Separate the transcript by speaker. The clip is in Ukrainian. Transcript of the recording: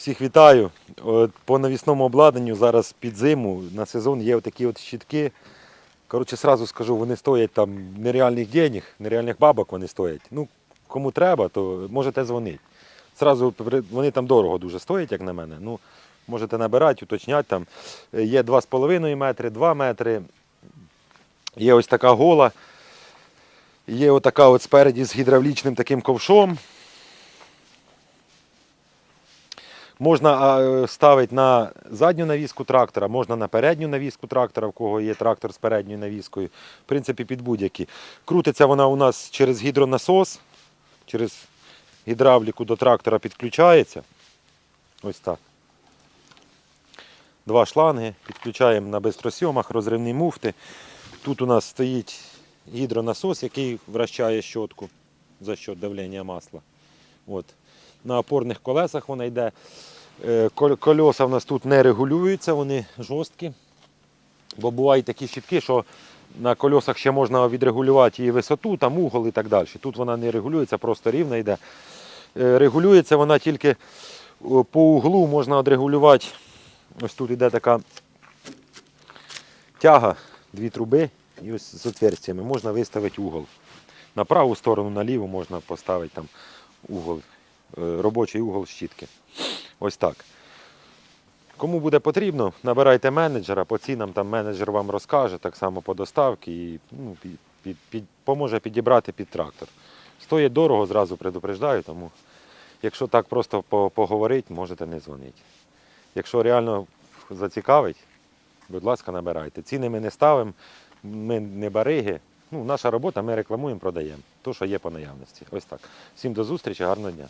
Speaker 1: Всіх вітаю. От, по навісному обладнанню зараз під зиму на сезон є такі от щітки. Коротше, сразу скажу, вони стоять там нереальних денег, нереальних бабок вони стоять. Ну, кому треба, то можете дзвонити. Сразу вони там дорого дуже стоять, як на мене. Ну, можете набирати, уточняти там. Є 2,5 метри, 2 метри. Є ось така гола. Є отака от спереді з гідравлічним таким ковшом. Можна ставити на задню навіску трактора, можна на передню навіску трактора, в кого є трактор з передньою навіскою. В принципі, під будь-які. Крутиться вона у нас через гідронасос, через гідравліку до трактора підключається. Ось так. Два шланги, підключаємо на бистросйомах, розривні муфти. Тут у нас стоїть гідронасос, який вращає щотку за счет давлення масла. От. На опорних колесах вона йде. Е, Кольоса в нас тут не регулюються, вони жорсткі. Бо бувають такі щітки, що на кольосах ще можна відрегулювати її висоту, там угол і так далі. Тут вона не регулюється, просто рівно йде. Е, Регулюється вона тільки по углу можна відрегулювати. Ось тут йде така тяга, дві труби і ось з отверстями. Можна виставити угол. На праву сторону, на ліву можна поставити там угол, е, робочий угол щітки. Ось так. Кому буде потрібно, набирайте менеджера, по цінам там менеджер вам розкаже, так само по доставці і ну, під, під, під, поможе підібрати під трактор. Стоїть дорого, зразу предупреждаю, тому якщо так просто по- поговорити, можете не дзвонити. Якщо реально зацікавить, будь ласка, набирайте. Ціни ми не ставимо, ми не бариги. Ну, наша робота, ми рекламуємо, продаємо. То, що є по наявності. Ось так. Всім до зустрічі, гарного дня.